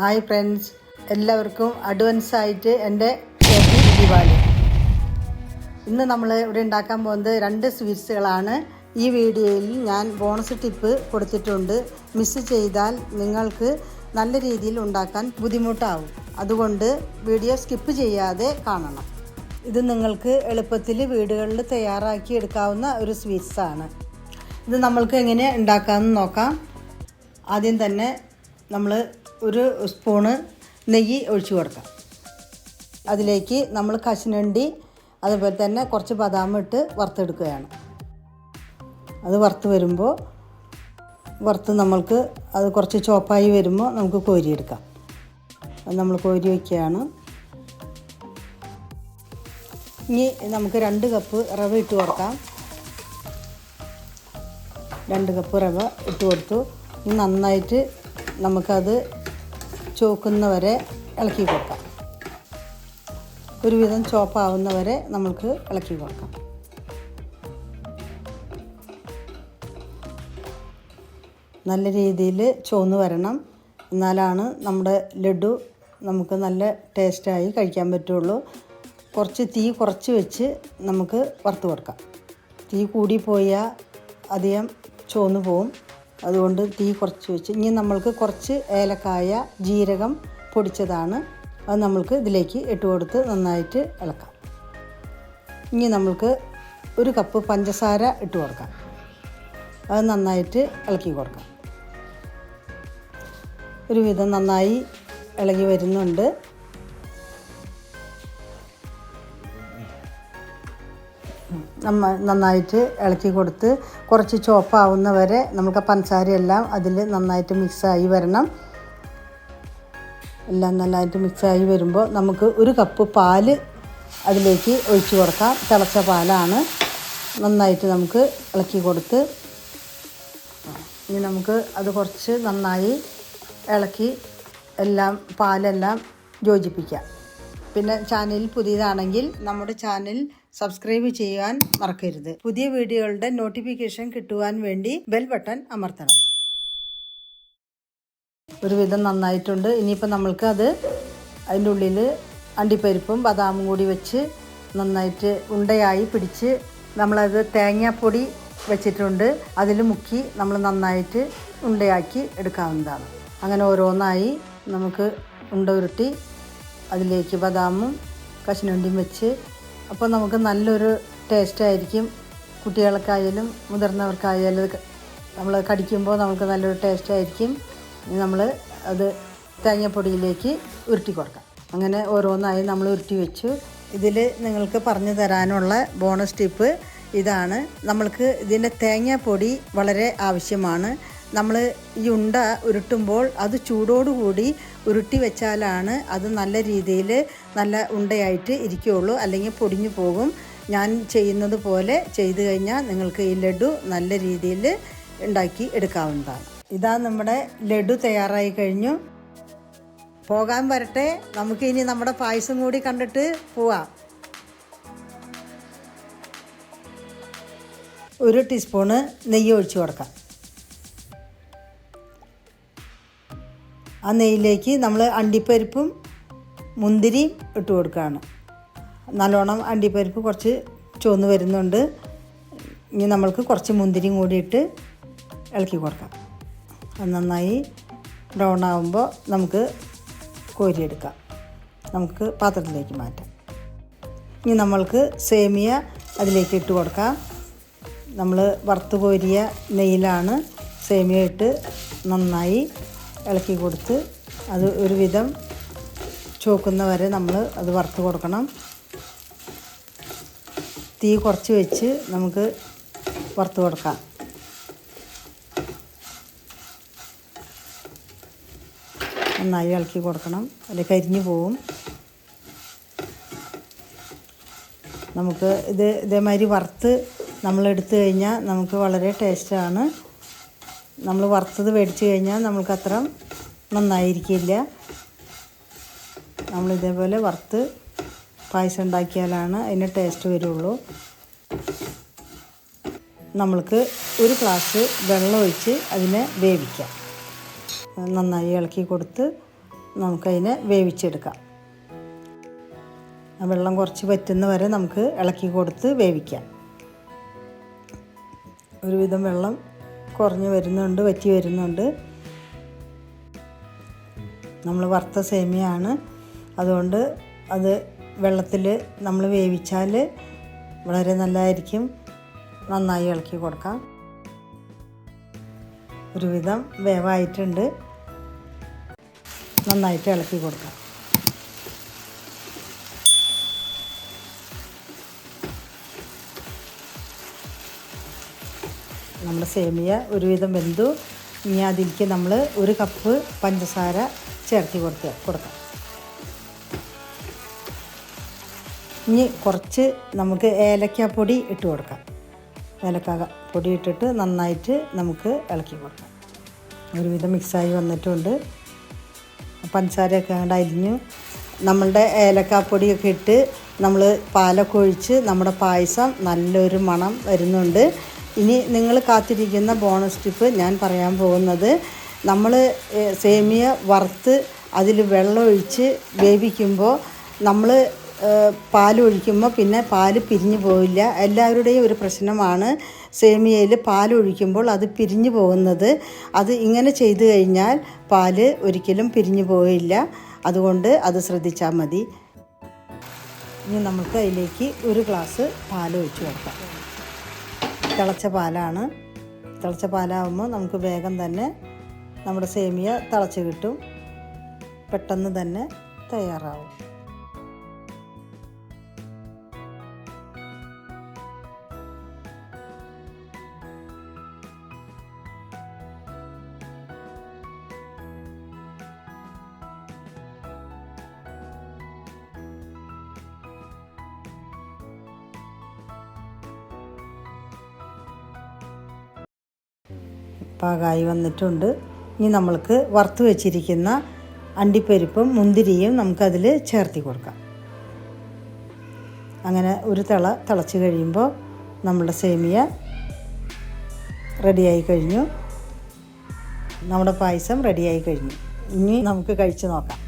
Hi friends എല്ലാവർക്കും advance ആയിട്ട് എന്റെ ദിവാലി ഇന്ന് നമ്മൾ ഇവിടെ ഉണ്ടാക്കാൻ പോകുന്നത് രണ്ട് സ്വീറ്റ്സുകളാണ്. ഈ വീഡിയോയിൽ ഞാൻ ബോണസ് ടിപ്പ് കൊടുത്തിട്ടുണ്ട്. മിസ് ചെയ്താൽ നിങ്ങൾക്ക് നല്ല രീതിയിൽ ഉണ്ടാക്കാൻ ബുദ്ധിമുട്ടാവും. അതുകൊണ്ട് വീഡിയോ സ്കിപ്പ് ചെയ്യാതെ കാണണം. ഇത് നിങ്ങൾക്ക് എളുപ്പത്തിൽ വീടുകളിൽ തയ്യാറാക്കി എടുക്കാവുന്ന ഒരു സ്വീറ്റ്സാണ് ഇത് നമ്മൾക്ക് എങ്ങനെ ഉണ്ടാക്കാമെന്ന് നോക്കാം. ആദ്യം തന്നെ നമ്മൾ ഒരു സ്പൂണ് നെയ്യ് ഒഴിച്ചു കൊടുക്കാം. അതിലേക്ക് നമ്മൾ കശുനണ്ടി അതുപോലെ തന്നെ കുറച്ച് ബദാം ഇട്ട് വറുത്തെടുക്കുകയാണ്. അത് വറുത്ത് വരുമ്പോൾ വറുത്ത് നമ്മൾക്ക് അത് കുറച്ച് ചോപ്പായി വരുമ്പോൾ നമുക്ക് കോരിയെടുക്കാം. അത് നമ്മൾ കോരി വയ്ക്കുകയാണ്. ഇനി നമുക്ക് രണ്ട് കപ്പ് റവ ഇട്ട് കൊടുക്കാം. രണ്ട് കപ്പ് റവ ഇട്ട് കൊടുത്തു. നന്നായിട്ട് നമുക്കത് ചോക്കുന്നവരെ ഇളക്കി കൊടുക്കാം. ഒരുവിധം ചുവപ്പാവുന്നവരെ നമുക്ക് ഇളക്കി കൊടുക്കാം. നല്ല രീതിയിൽ ചുവന്ന് വരണം. എന്നാലാണ് നമ്മുടെ ലഡു നമുക്ക് നല്ല ടേസ്റ്റായി കഴിക്കാൻ പറ്റുള്ളൂ. കുറച്ച് തീ കുറച്ച് വെച്ച് നമുക്ക് വറുത്ത് കൊടുക്കാം. തീ കൂടിപ്പോയാൽ അധികം ചുവന്ന് പോവും. അതുകൊണ്ട് തീ കുറച്ച് വെച്ച്. ഇനി നമ്മൾക്ക് കുറച്ച് ഏലക്കായ ജീരകം പൊടിച്ചതാണ്. അത് നമ്മൾക്ക് ഇതിലേക്ക് ഇട്ട് കൊടുത്ത് നന്നായിട്ട് ഇളക്കാം. ഇനി നമ്മൾക്ക് ഒരു കപ്പ് പഞ്ചസാര ഇട്ട് കൊടുക്കാം. അത് നന്നായിട്ട് ഇളക്കി കൊടുക്കാം. ഒരുവിധം നന്നായി ഇളകി വരുന്നുണ്ട്. നമ്മ നന്നായിട്ട് ഇളക്കി കൊടുത്ത് കുറച്ച് ചോപ്പാവുന്ന വരെ നമുക്ക് പഞ്ചസാരയെല്ലാം അതിൽ നന്നായിട്ട് മിക്സായി വരണം. എല്ലാം നന്നായിട്ട് മിക്സായി വരുമ്പോൾ നമുക്ക് ഒരു കപ്പ് പാൽ അതിലേക്ക് ഒഴിച്ചു കൊടുക്കാം. തിളച്ച പാലാണ് നന്നായിട്ട് നമുക്ക് ഇളക്കി കൊടുത്ത് ഇനി നമുക്ക് അത് കുറച്ച് നന്നായി ഇളക്കി എല്ലാം പാലെല്ലാം യോജിപ്പിക്കാം. പിന്നെ ചാനൽ പുതിയതാണെങ്കിൽ നമ്മുടെ ചാനൽ സബ്സ്ക്രൈബ് ചെയ്യാൻ മറക്കരുത്. പുതിയ വീഡിയോകളുടെ നോട്ടിഫിക്കേഷൻ കിട്ടുവാൻ വേണ്ടി ബെൽ ബട്ടൺ അമർത്തണം. ഒരു വിധം നന്നായിട്ടുണ്ട്. ഇനിയിപ്പോൾ നമ്മൾക്ക് അത് അതിന്റെ ഉള്ളിൽ അണ്ടിപ്പരിപ്പും ബദാമും കൂടി വെച്ച് നന്നായിട്ട് ഉണ്ടയായി പിടിച്ച് നമ്മളത് തേങ്ങാപ്പൊടി വെച്ചിട്ടുണ്ട്. അതിൽ മുക്കി നമ്മൾ നന്നായിട്ട് ഉണ്ടയാക്കി എടുക്കാവുന്നതാണ്. അങ്ങനെ ഓരോന്നായി നമുക്ക് ഉണ്ട ഉരുട്ടി അതിലേക്ക് ബദാമും കശുനണ്ടിയും വെച്ച് അപ്പോൾ നമുക്ക് നല്ലൊരു ടേസ്റ്റായിരിക്കും കുട്ടികൾക്കായാലും മുതിർന്നവർക്കായാലും നമ്മൾ കടിക്കുമ്പോൾ നമുക്ക് നല്ലൊരു ടേസ്റ്റായിരിക്കും ഇനി നമ്മൾ അത് തേങ്ങപ്പൊടിയിലേക്ക് ഉരുട്ടി കൊടുക്കാം. അങ്ങനെ ഓരോന്നായി നമ്മൾ ഉരുട്ടി വെച്ചു. ഇതിൽ നിങ്ങൾക്ക് പറഞ്ഞു തരാനുള്ള ബോണസ് ടിപ്പ് ഇതാണ്. നമ്മൾക്ക് ഇതിന്റെ തേങ്ങാപ്പൊടി വളരെ ആവശ്യമാണ്. നമ്മൾ ഈ ഉണ്ട ഉരുട്ടുമ്പോൾ അത് ചൂടോടുകൂടി ഉരുട്ടി വെച്ചാലാണ് അത് നല്ല രീതിയിൽ നല്ല ഉണ്ടയായിട്ട് ഇരിക്കുകയുള്ളൂ അല്ലെങ്കിൽ പൊടിഞ്ഞു പോകും. ഞാൻ ചെയ്യുന്നത് പോലെ ചെയ്തു കഴിഞ്ഞാൽ നിങ്ങൾക്ക് ഈ ലഡു നല്ല രീതിയിൽ ഉണ്ടാക്കി എടുക്കാവുന്നതാണ്. ഇതാ നമ്മുടെ ലഡു തയ്യാറായി കഴിഞ്ഞു. പോകാൻ വരട്ടെ. നമുക്ക് ഇനി നമ്മുടെ പായസം കൂടി കണ്ടിട്ട് പോവാം. ഒരു ടീസ്പൂണ് നെയ്യ് ഒഴിച്ചു കൊടുക്കാം. ആ നെയ്യിലേക്ക് നമ്മൾ അണ്ടിപ്പരിപ്പും മുന്തിരിയും ഇട്ട് കൊടുക്കുകയാണ്. നല്ലോണം അണ്ടിപ്പരിപ്പ് കുറച്ച് ചുവന്ന് വരുന്നുണ്ട്. ഇനി നമ്മൾക്ക് കുറച്ച് മുന്തിരിയും കൂടി ഇട്ട് ഇളക്കി കൊടുക്കാം. അത് നന്നായി ബ്രൗൺ ആകുമ്പോൾ നമുക്ക് കോരിയെടുക്കാം. നമുക്ക് പാത്രത്തിലേക്ക് മാറ്റാം. ഇനി നമ്മൾക്ക് സേമിയ അതിലേക്ക് ഇട്ട് കൊടുക്കാം. നമ്മൾ വറുത്ത് കോരിയ നെയ്യിലാണ് സേമിയ ഇട്ട് നന്നായി ഇളക്കി കൊടുത്ത് അത് ഒരുവിധം ചോക്കുന്ന വരെ നമ്മൾ അത് വറുത്ത് കൊടുക്കണം. തീ കുറച്ച് വെച്ച് നമുക്ക് വറുത്ത് കൊടുക്കാം. നന്നായി ഇളക്കി കൊടുക്കണം. അത് കരിഞ്ഞു പോവും. നമുക്ക് ഇത് ഇതേമാതിരി വറുത്ത് നമ്മൾ കഴിഞ്ഞാൽ നമുക്ക് വളരെ ടേസ്റ്റാണ്. നമ്മൾ വറുത്തത് മേടിച്ച് കഴിഞ്ഞാൽ നമുക്ക് അത്ര നന്നായിരിക്കില്ല. നമ്മൾ ഇതേപോലെ വറുത്ത് പായസം ഉണ്ടാക്കിയാലാണ് അതിന് ടേസ്റ്റ് വരുള്ളൂ. നമ്മൾക്ക് ഒരു ഗ്ലാസ് വെള്ളം ഒഴിച്ച് അതിനെ വേവിക്കാം. നന്നായി ഇളക്കി കൊടുത്ത് നമുക്കതിനെ വേവിച്ചെടുക്കാം. വെള്ളം കുറച്ച് പറ്റുന്ന വരെ നമുക്ക് ഇളക്കി കൊടുത്ത് വേവിക്കാം. ഒരുവിധം വെള്ളം കുറഞ്ഞ് വരുന്നുണ്ട് വറ്റി വരുന്നുണ്ട്. നമ്മൾ വറുത്ത സേമിയാണ്. അതുകൊണ്ട് അത് വെള്ളത്തിൽ നമ്മൾ വേവിച്ചാൽ വളരെ നല്ലതായിരിക്കും. നന്നായി ഇളക്കി കൊടുക്കാം. ഒരുവിധം വേവായിട്ടുണ്ട്. നന്നായിട്ട് ഇളക്കി കൊടുക്കാം. നമ്മുടെ സേമിയ ഒരുവിധം വെന്തു. ഇനി അതിലേക്ക് നമ്മൾ ഒരു കപ്പ് പഞ്ചസാര ചേർത്തി കൊടുത്ത് കൊടുക്കാം. ഇനി കുറച്ച് നമുക്ക് ഏലക്കാപ്പൊടി ഇട്ട് കൊടുക്കാം. ഏലക്ക പൊടി ഇട്ടിട്ട് നന്നായിട്ട് നമുക്ക് ഇളക്കി കൊടുക്കാം. ഒരുവിധം മിക്സായി വന്നിട്ടുണ്ട്. പഞ്ചസാരയൊക്കെ അങ്ങോട്ട് അരിഞ്ഞു. നമ്മളുടെ ഏലക്കാപ്പൊടിയൊക്കെ ഇട്ട് നമ്മൾ പാലൊക്കെ ഒഴിച്ച് നമ്മുടെ പായസം നല്ലൊരു മണം വരുന്നുണ്ട്. ഇനി നിങ്ങൾ കാത്തിരിക്കുന്ന ബോണസ് ടിപ്പ് ഞാൻ പറയാൻ പോകുന്നത്. നമ്മൾ സേമിയ വറുത്ത് അതിൽ വെള്ളമൊഴിച്ച് വേവിക്കുമ്പോൾ നമ്മൾ പാൽ ഒഴിക്കുമ്പോൾ പിന്നെ പാൽ പിരിഞ്ഞു പോവില്ല. എല്ലാവരുടെയും ഒരു പ്രശ്നമാണ് സേമിയയിൽ പാൽ ഒഴിക്കുമ്പോൾ അത് പിരിഞ്ഞു പോകുന്നത്. അത് ഇങ്ങനെ ചെയ്തു കഴിഞ്ഞാൽ പാൽ ഒരിക്കലും പിരിഞ്ഞു പോവില്ല. അതുകൊണ്ട് അത് ശ്രദ്ധിച്ചാൽ മതി. ഇനി നമുക്ക് അതിലേക്ക് ഒരു ഗ്ലാസ് പാൽ ഒഴിച്ചു കൊടുക്കാം. തിളച്ച പാലാണ്. തിളച്ച പാലാവുമ്പോൾ നമുക്ക് വേഗം തന്നെ നമ്മുടെ സേമിയ തിളച്ച് കിട്ടും. പെട്ടെന്ന് തന്നെ തയ്യാറാവും. പാകമായി വന്നിട്ടുണ്ട്. ഇനി നമ്മൾക്ക് വറുത്ത് വെച്ചിരിക്കുന്ന അണ്ടിപ്പരിപ്പും മുന്തിരിയും നമുക്കതിൽ ചേർത്തി കൊടുക്കാം. അങ്ങനെ ഒരു തിള തിളച്ച് കഴിയുമ്പോൾ നമ്മുടെ സേമിയ റെഡിയായി കഴിഞ്ഞു. നമ്മുടെ പായസം റെഡിയായി കഴിഞ്ഞു. ഇനി നമുക്ക് കഴിച്ച് നോക്കാം.